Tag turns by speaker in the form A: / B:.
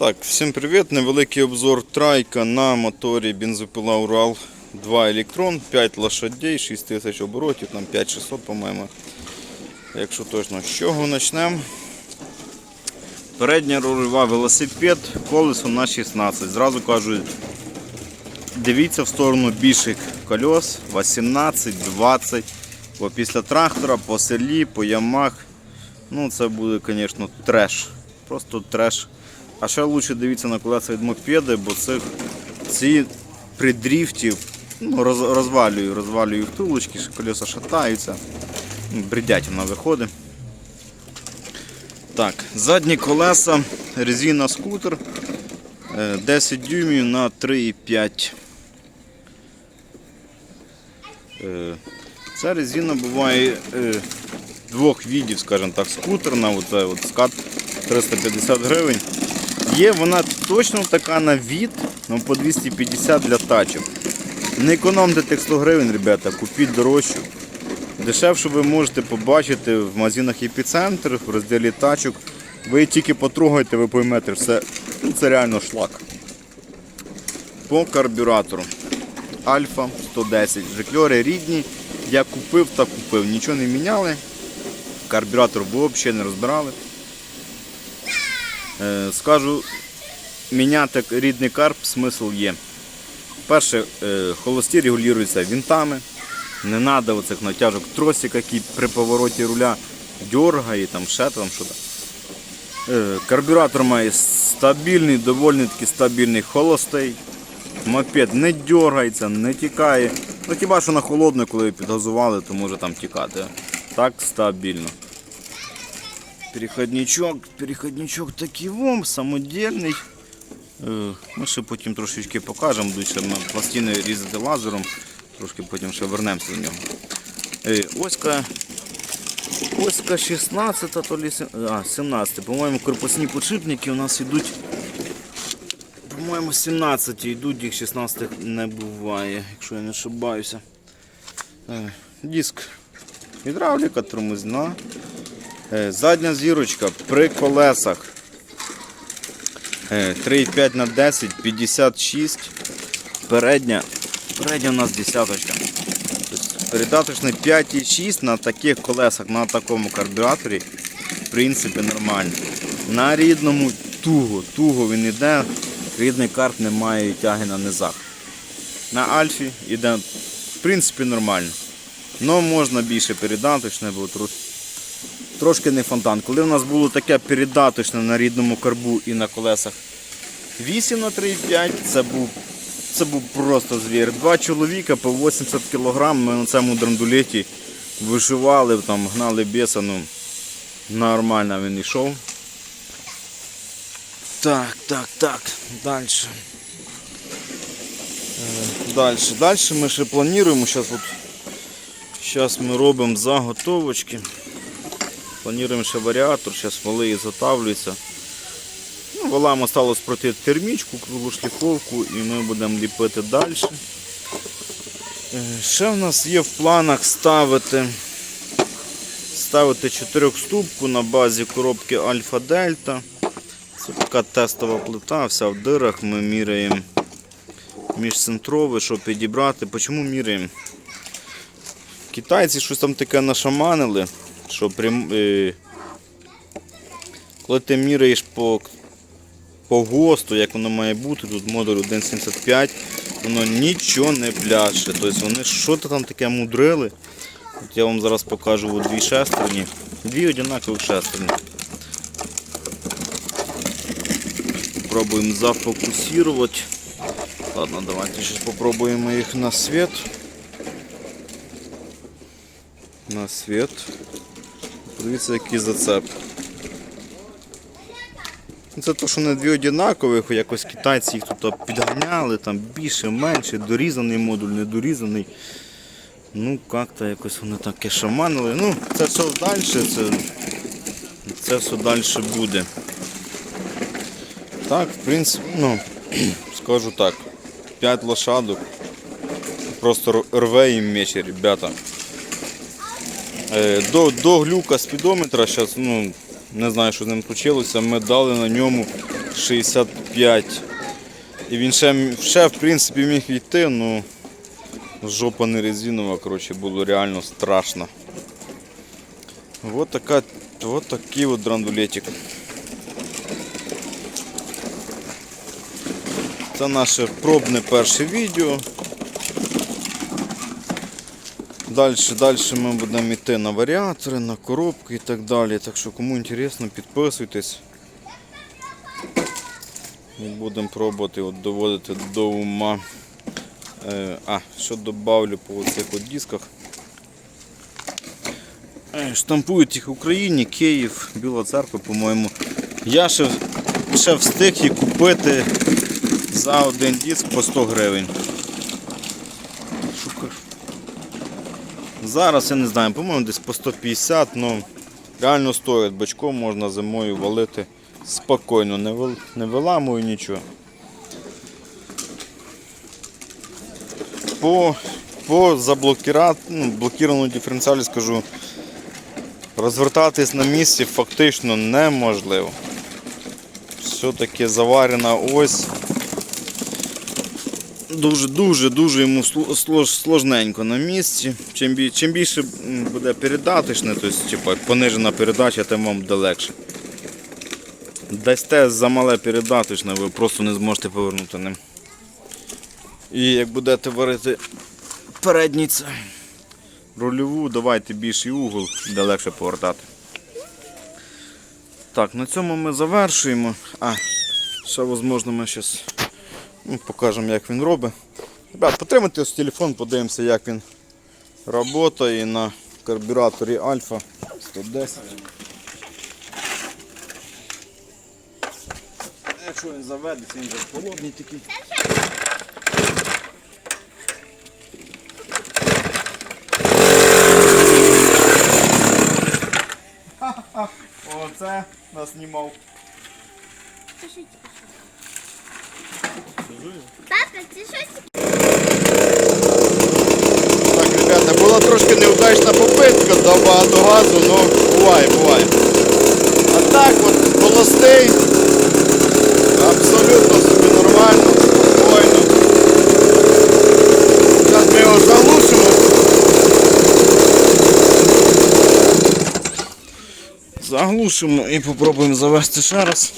A: Так, всім привіт! Невеликий обзор трайка на моторі бензопила Урал 2 електрон, 5 лошадей, 6 тисяч оборотів, там 5600, по-моєму. Якщо точно, з чого почнемо? Передня рульова велосипед, колесо на 16. Зразу кажу, дивіться в сторону більших кольос, 18, 20. Бо після трактора по селі, по ямах, ну це буде, звісно, треш. Просто треш. А ще краще дивіться на колеса від мопеди, бо це, ці при дріфті ну, роз, розвалюю, розвалюю втулочки, колеса шатаються. Ну, Бредятина виходить. Так, задні колеса, резина скутер, е, 10 дюймів на 3,5. Е, Ця резина буває е, двох видів, скажімо так, скутерна, оце от скат 350 гривень. Є вона точно така на від, ну по 250 для тачок. Не економте тих 100 гривень, ребята, купіть дорожчу. Дешевше ви можете побачити в магазинах епіцентр, в розділі тачок. Ви тільки потрогайте, ви поймете, все, ну, це реально шлак. По карбюратору. Альфа 110. Жикльори рідні. Я купив та купив. Нічого не міняли. Карбюратор взагалі не розбирали. Е, Скажу, міняти рідний карп смисл є. Перше, е, холості регулюються вінтами. Не треба оцих натяжок тросик, який при повороті руля дергає, там ще там що. Е, Карбюратор має стабільний, доволі таки стабільний холостий. Мопед не дергається, не тікає. Ну хіба що на холодне, коли підгазували, то може там тікати. Так стабільно. Переходничок, переходничок такий вом, самодільний. Е, Ми ще потім трошечки покажемо, будуть ми пластини різати лазером, трошки потім ще вернемося до нього. Е, Оська, Оська 16, то лі, а, 17. По-моєму, корпусні підшипники у нас йдуть, по-моєму, 17 йдуть, їх 16 не буває, якщо я не ошибаюся. Е, Диск гідравліка, тормозна. Е, Задня зірочка при колесах Е, 3,5 на 10, 56. Передня, передня у нас десяточка. Тобто Передаточний 5,6 на таких колесах, на такому карбюраторі, в принципі, нормально. На рідному туго, туго він йде, рідний карт не має тяги на низах. На альфі йде, в принципі, нормально. Но можна більше передаточне, бо трошки трошки не фонтан. Коли в нас було таке передаточне на рідному карбу і на колесах 8 на 3,5, це був, це був просто звір. Два чоловіка по 80 кг ми на цьому драндулеті вишивали, там, гнали біса, ну нормально він йшов. Так, так, так, далі. Далі, далі ми ще плануємо, зараз от, зараз ми робимо заготовочки. Плануємо ще варіатор, зараз малий заготавлюється. Ну, валам осталось пройти термічку, круглу шліфовку і ми будемо ліпити далі. Е, Ще в нас є в планах ставити, ставити чотирьохступку на базі коробки Альфа Дельта. Це така тестова плита, вся в дирах. Ми міряємо міжцентрове, щоб підібрати. Чому міряємо? Китайці щось там таке нашаманили, що прям, е, коли ти міряєш по, по ГОСТу, як воно має бути, тут модуль 1.75, воно нічого не пляше. Тобто вони що то там таке мудрили. От я вам зараз покажу от дві шестерні. Дві однакові шестерні. Пробуємо зафокусувати. Ладно, давайте сейчас попробуємо їх на світ. На світ. Подивіться, який зацеп. Ну, Це то, що не дві однакових, якось китайці їх тут підганяли, там більше, менше, дорізаний модуль, недорізаний. Ну, як-то якось вони таке шаманили. Ну, це все далі, це, це все далі буде. Так, в принципі, ну, скажу так, 5 лошадок. Просто рве їм мечі, ребята. Е, До, до глюка спідометра, зараз, ну, не знаю, що з ним случилося, ми дали на ньому 65. І він ще, ще в принципі міг йти, ну жопа не резинова, коротше, було реально страшно. Вот, така, вот такий от драндулетик. Це наше пробне перше відео. Далі, далі ми будемо йти на варіатори, на коробки і так далі. Так що кому інтересно, підписуйтесь. Будемо пробувати от доводити до ума. Е, а, що добавлю по оцих от дисках. Е, Штампують їх в Україні, Київ, Біла Церква, по-моєму. Я ще, ще встиг їх купити за один диск по 100 гривень. Зараз я не знаю, по-моєму, десь по 150, ну реально стоїть. Бачком можна зимою валити спокійно, не, вил... не виламую нічого. По, по заблокіра... ну, диференціалі скажу, розвертатись на місці фактично неможливо. Все-таки заварена ось. Дуже, дуже, йому сложненько на місці. Чим, більше буде передаточне, тобто, типу, понижена передача, тим вам буде легше. Дасте за мале передаточне, ви просто не зможете повернути ним. І як будете варити передній це рульову, давайте більший угол, де легше повертати. Так, на цьому ми завершуємо. А, ще, можливо, ми зараз ну, покажемо, як він робить. Ребят, потримайте ось телефон, подивимося, як він працює на карбюраторі Альфа 110. Якщо він заведеться, він вже холодний такий. Оце нас знімав.
B: Папа, це щось
A: Так, ребята, була трошки неудачна попитка, дав багато газу, але буває, буває. А так от холостий, абсолютно собі нормально, спокійно. Зараз ми його заглушимо. Заглушимо і попробуємо завести ще раз.